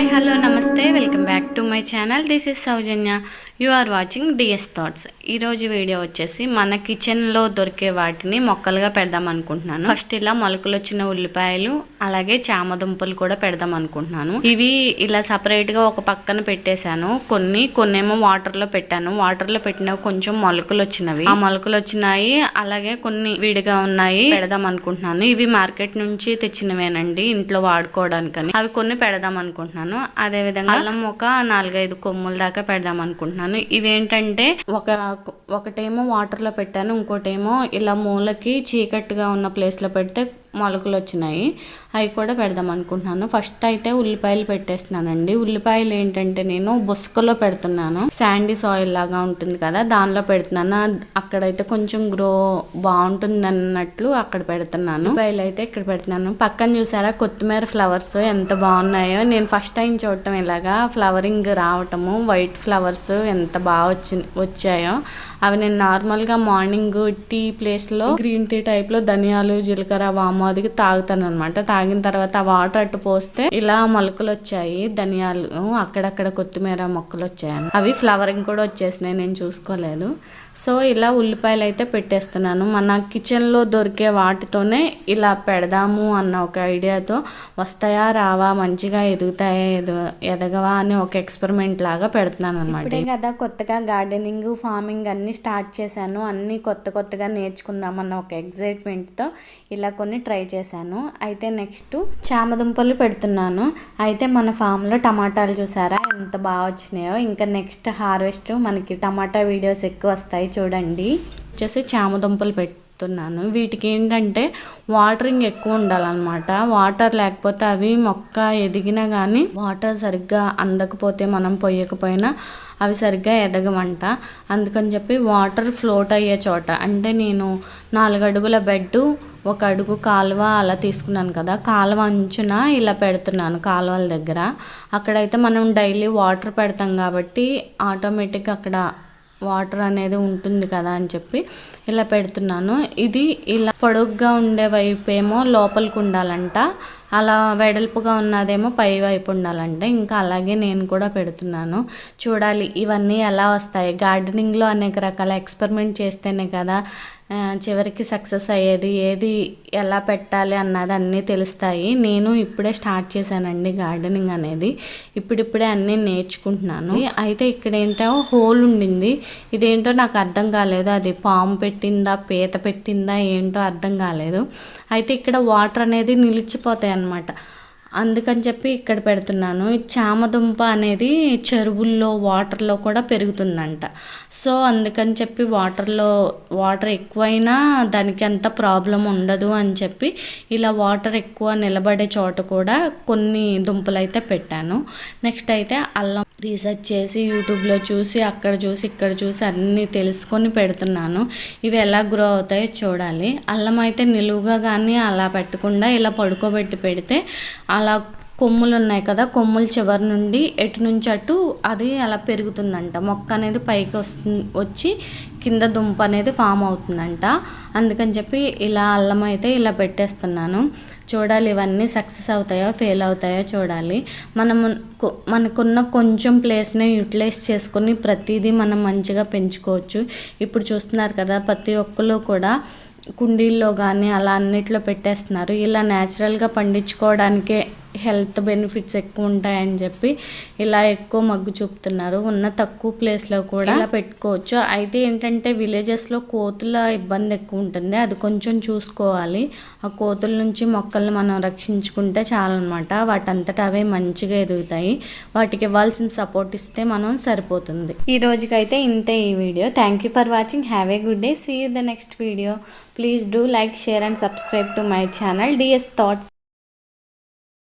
Hi hello నమస్తే welcome back to my channel. This is Soujanya. You are watching DS thoughts ఈరోజు video వచ్చేసి మన కిచెన్లో దొరికే వాటిని మొక్కలుగా పెడదాం అనుకుంటున్నాను. ఫస్ట్ ఇలా మొలకలు వచ్చిన ఉల్లిపాయలు అలాగే చామ దుంపలు కూడా పెడదాం అనుకుంటున్నాను. ఇవి ఇలా సపరేట్గా ఒక పక్కన పెట్టేశాను. కొన్ని కొన్నేమో వాటర్లో పెట్టాను. వాటర్లో పెట్టినవి కొంచెం మొలకలు వచ్చినవి. ఆ మొలకలు వచ్చినాయి. అలాగే కొన్ని విడిగా ఉన్నాయి. పెడదాం అనుకుంటున్నాను. ఇవి మార్కెట్ నుంచి తెచ్చినవేనండి. ఇంట్లో వాడుకోవడానికని. అవి కొన్ని పెడదాం అనుకుంటున్నాను. అదే విధంగా అల్లం ఒక నాలుగైదు కొమ్ముల దాకా పెడదాం అనుకుంటున్నాను. ఇవేంటంటే ఒక ఒకటేమో వాటర్లో పెట్టాను ఇంకోటేమో ఇలా మూలకి చీకట్టుగా ఉన్న ప్లేస్లో పెడితే మొలకలు వచ్చినాయి అవి కూడా పెడదాం అనుకుంటున్నాను. ఫస్ట్ అయితే ఉల్లిపాయలు పెట్టేస్తున్నానండి. ఉల్లిపాయలు ఏంటంటే నేను బుసకలో పెడుతున్నాను. శాండీ సాయిల్ లాగా ఉంటుంది కదా దానిలో పెడుతున్నాను. అక్కడైతే కొంచెం గ్రో బాగుంటుంది అన్నట్లు అక్కడ పెడుతున్నాను. ఉల్లిపాయలు అయితే ఇక్కడ పెడుతున్నాను. పక్కన చూసారా కొత్తిమీర ఫ్లవర్స్ ఎంత బాగున్నాయో. నేను ఫస్ట్ టైం చూడటం ఇలాగా ఫ్లవరింగ్ రావటము వైట్ ఫ్లవర్స్ ఎంత బాగా వచ్చి వచ్చాయో. అవి నేను నార్మల్గా మార్నింగ్ టీ ప్లేస్లో గ్రీన్ టీ టైప్లో ధనియాలు జీలకర్ర వాము మోదిగి తాగుతాను అనమాట తాగిన తర్వాత ఆ వాటర్ అట్టు పోస్తే ఇలా మొలకలు వచ్చాయి ధనియాలు అక్కడక్కడ కొత్తిమీర మొక్కలు వచ్చాయి అవి ఫ్లవరింగ్ కూడా వచ్చేసినాయి నేను చూసుకోలేదు. సో ఇలా ఉల్లిపాయలు అయితే పెట్టేస్తున్నాను మన కిచెన్లో దొరికే వాటితోనే ఇలా పెడదాము అన్న ఒక ఐడియాతో వస్తాయా రావా మంచిగా ఎదుగుతాయా ఎదు ఎదగవా అని ఒక ఎక్స్పెరిమెంట్ లాగా పెడుతున్నాను అనమాట కదా కొత్తగా గార్డెనింగ్ ఫార్మింగ్ అన్ని స్టార్ట్ చేశాను. అన్నీ కొత్త కొత్తగా నేర్చుకుందామన్న ఒక ఎగ్జైట్మెంట్తో ఇలా కొన్ని ట్రై చేశాను. అయితే నెక్స్ట్ చామదుంపలు పెడుతున్నాను. అయితే మన ఫామ్లో టమాటాలు చూసారా? ఎంత బాగా వచ్చినాయో. ఇంకా నెక్స్ట్ హార్వెస్ట్ మనకి టమాటా వీడియోస్ ఎక్కువ వస్తాయి చూడండి. వచ్చేసి చామదుంపలు పెడుతున్నాను. వీటికి ఏంటంటే వాటరింగ్ ఎక్కువ ఉండాలన్నమాట. వాటర్ లేకపోతే అవి మొక్క ఎదిగినా కానీ వాటర్ సరిగ్గా అందకపోతే మనం పొయ్యకపోయినా అవి సరిగ్గా ఎదగమంట. అందుకని చెప్పి వాటర్ ఫ్లోట్ అయ్యే చోట. అంటే నేను నాలుగు అడుగుల బెడ్ ఒక అడుగు కాలువ అలా తీసుకున్నాను కదా కాలువ అంచున ఇలా పెడుతున్నాను కాలువల దగ్గర. అక్కడైతే మనం డైలీ వాటర్ పెడతాం కాబట్టి ఆటోమేటిక్ అక్కడ వాటర్ అనేది ఉంటుంది కదా అని చెప్పి ఇలా పెడుతున్నాను. ఇది ఇలా పొడుగ్గా ఉండే వైపు ఏమో లోపలికి ఉండాలంట. అలా వెడల్పుగా ఉన్నదేమో పై వైపు ఉండాలంటే ఇంకా అలాగే నేను కూడా పెడుతున్నాను. చూడాలి ఇవన్నీ ఎలా వస్తాయి. గార్డెనింగ్లో అనేక రకాల ఎక్స్పెరిమెంట్ చేస్తేనే కదా చివరికి సక్సెస్ అయ్యేది ఏది ఎలా పెట్టాలి అన్నది అన్నీ తెలుస్తాయి. నేను ఇప్పుడే స్టార్ట్ చేశానండి గార్డెనింగ్ అనేది. ఇప్పుడిప్పుడే అన్నీ నేర్చుకుంటున్నాను. అయితే ఇక్కడ ఏంటో హోల్ ఉండింది. ఇదేంటో నాకు అర్థం కాలేదు. అది పాము పెట్టిందా పీత పెట్టిందా ఏంటో అర్థం కాలేదు. అయితే ఇక్కడ వాటర్ అనేది నిలిచిపోతాయి అన్నమాట. అందుకని చెప్పి ఇక్కడ పెడుతున్నాను. చామదుంప అనేది చెరువుల్లో వాటర్లో కూడా పెరుగుతుందంట. సో అందుకని చెప్పి వాటర్లో వాటర్ ఎక్కువైనా దానికి అంత ప్రాబ్లం ఉండదు అని చెప్పి ఇలా వాటర్ ఎక్కువ నిలబడే చోట కూడా కొన్ని దుంపలు అయితే పెట్టాను. నెక్స్ట్ అయితే అల్లం రీసెర్చ్ చేసి యూట్యూబ్లో చూసి అక్కడ చూసి ఇక్కడ చూసి అన్నీ తెలుసుకొని పెడుతున్నాను. ఇవి ఎలా గ్రో అవుతాయో చూడాలి. అల్లం అయితే నిలువుగా కానీ అలా పెట్టకుండా ఇలా పడుకోబెట్టి పెడితే అలా కొమ్ములు ఉన్నాయి కదా కొమ్ముల చివరి నుండి ఎటు నుంచి అటు అది అలా పెరుగుతుందంట. మొక్క అనేది పైకి వస్తుంది వచ్చి కింద దుంప అనేది ఫామ్ అవుతుందంట. అందుకని చెప్పి ఇలా అల్లం అయితే ఇలా పెట్టేస్తున్నాను. చూడాలి ఇవన్నీ సక్సెస్ అవుతాయో ఫెయిల్ అవుతాయో చూడాలి. మనం మనకున్న కొంచెం ప్లేస్ని యూటిలైజ్ చేసుకొని ప్రతిదీ మనం మంచిగా పెంచుకోవచ్చు. ఇప్పుడు చూస్తున్నారు కదా ప్రతి ఒక్కరు కూడా కుండీల్లో కానీ అలా అన్నిట్లో పెట్టేస్తున్నారు. ఇలా న్యాచురల్గా పండించుకోవడానికే హెల్త్ బెనిఫిట్స్ ఎక్కువ ఉంటాయని చెప్పి ఇలా ఎక్కువ మగ్గు చూపుతున్నారు. ఉన్న తక్కువ ప్లేస్లో కూడా ఇలా పెట్టుకోవచ్చు. అయితే ఏంటంటే విలేజెస్లో కోతుల ఇబ్బంది ఎక్కువ ఉంటుంది అది కొంచెం చూసుకోవాలి. ఆ కోతుల నుంచి మొక్కల్ని మనం రక్షించుకుంటే చాలన్నమాట వాటంతటా అవే మంచిగా ఎదుగుతాయి. వాటికి ఇవ్వాల్సిన సపోర్ట్ ఇస్తే మనం సరిపోతుంది. ఈ రోజుకైతే ఇంతే ఈ video. Thank you for watching have a good day see you the next video please do like share and subscribe to my channel DS thoughts